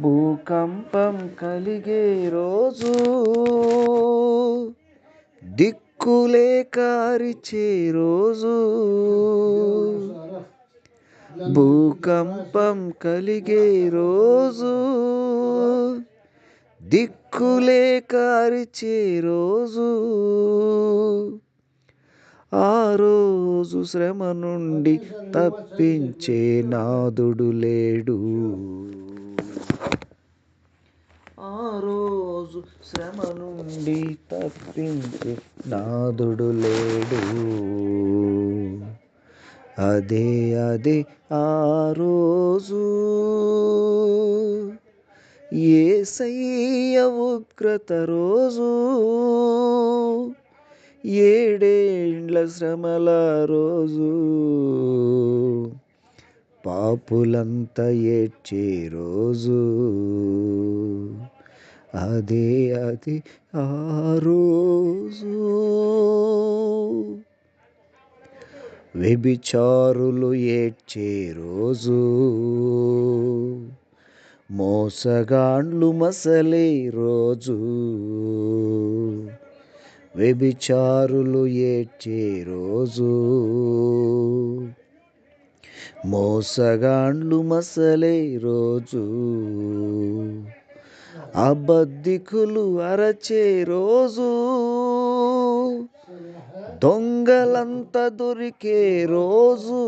భూకంపం కలిగే రోజు దిక్కులేక అరిచే రోజు భూకంపం కలిగే రోజు దిక్కులేక అరిచే రోజు ఆ రోజు శ్రమ నుండి తప్పించే నాదుడు లేడు. ఆ రోజు శ్రమ నుండి తప్పించి నాదుడు లేడు. అదే అదే ఆ రోజు ఏసయ్య ఉగ్రత రోజు. ఏడేండ్ల శ్రమల రోజు. పాపులంతా ఏడ్చే రోజు. అదే అది ఆ రోజు. వ్యభిచారులు ఏడ్చే రోజు. మోసగాండ్లు మసలే రోజు. వ్యభిచారులు ఏడ్చే రోజు. మోసగాండ్లు మసలే రోజు. అబద్ధికులు అరచే రోజు. దొంగలంత దొరికే రోజు.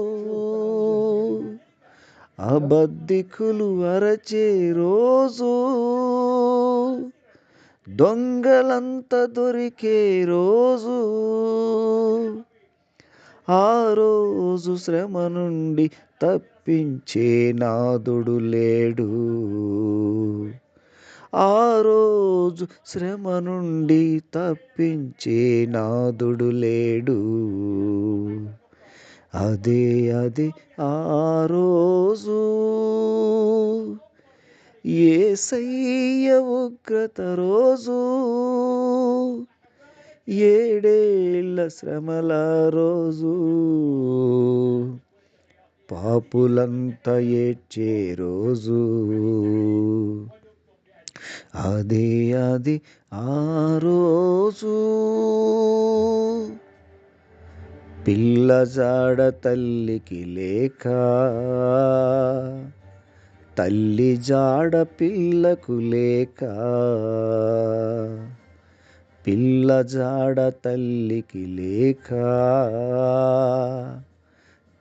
అబద్ధికులు అరచే రోజు. దొంగలంత దొరికే రోజు. ఆ రోజు శ్రమ నుండి తప్పించే నాదుడు లేడు. ఆ రోజు శ్రమ నుండి తప్పించే నాదుడు లేడు. అదే అదే ఆ రోజు ఏసయ్య ఉగ్రత రోజు. ఏడేళ్ళ శ్రమల రోజు. పాపులంతా ఏడ్చే రోజు. అదే అది ఆ రోజు. పిల్ల జాడ తల్లికి లేక తల్లి జాడ పిల్లకు లేక. పిల్ల జాడ తల్లికి లేక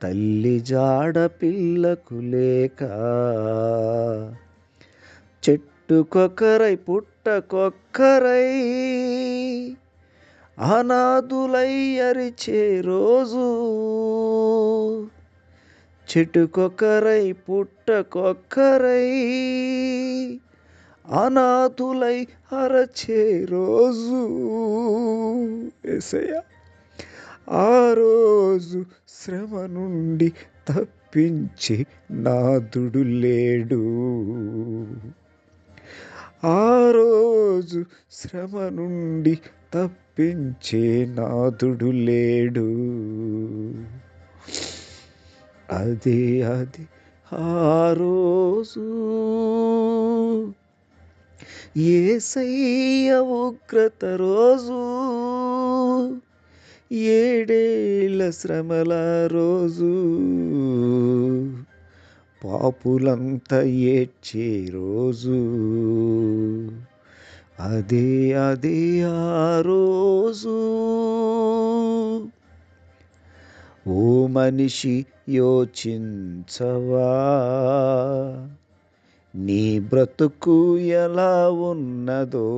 తల్లి జాడ పిల్లకు లేక చెట్టుకొక్కరై పుట్టకొక్కరై అనాథులై అరిచే రోజు. పుట్ట పుట్టకొక్కరై అనాథులై అరచే రోజు. ఎసయ్య ఆ రోజు శ్రమ నుండి తప్పించి నాదుడు లేడు. ఆ రోజు శ్రమ నుండి తప్పించే నాదుడు లేడు. అది అది ఆ రోజు ఏసయ్య ఉగ్రత రోజు ఏడేళ్ళ శ్రమల రోజు. పాపులంతా ఏడ్చే రోజు. అదే అదే ఆ రోజు. ఓ మనిషి యోచించవా? నీ బ్రతుకు ఎలా ఉన్నదో.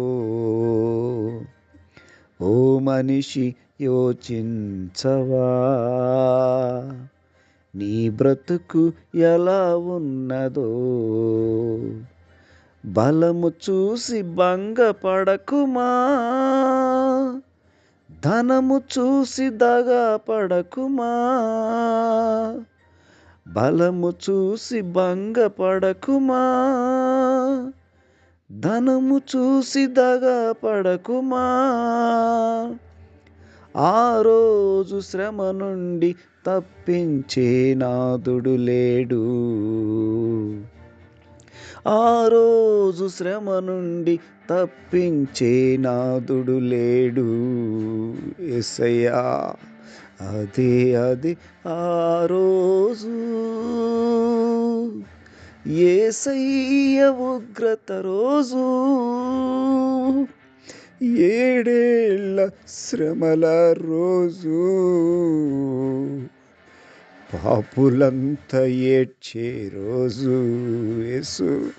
ఓ మనిషి యోచించవా. నీ బ్రతుకు ఎలా ఉన్నదో. బలము చూసి భంగపడకుమా. ధనము చూసి దగా పడకుమా బలము చూసి భంగపడకుమా? ధనము చూసి దగపడకుమా? ఆ రోజు శ్రమ నుండి తప్పించే నాదుడు లేడు. ఆ రోజు శ్రమ నుండి తప్పించే నాదుడు లేడు. ఎసయ్యా అది అది ఆ రోజు. ఏసయ్య ఉగ్రత రోజు. ఏడేళ్ళ శ్రమల రోజు. పాపులంతా ఏడ్చే రోజు యేసు.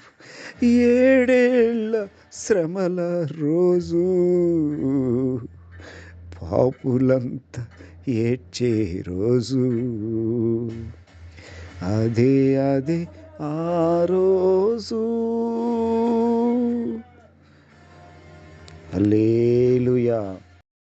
ఏడేళ్ళ శ్రమల రోజు. పాపులంతా ఏడ్చే రోజు. అదే అదే ఆ రోజు. అల్లే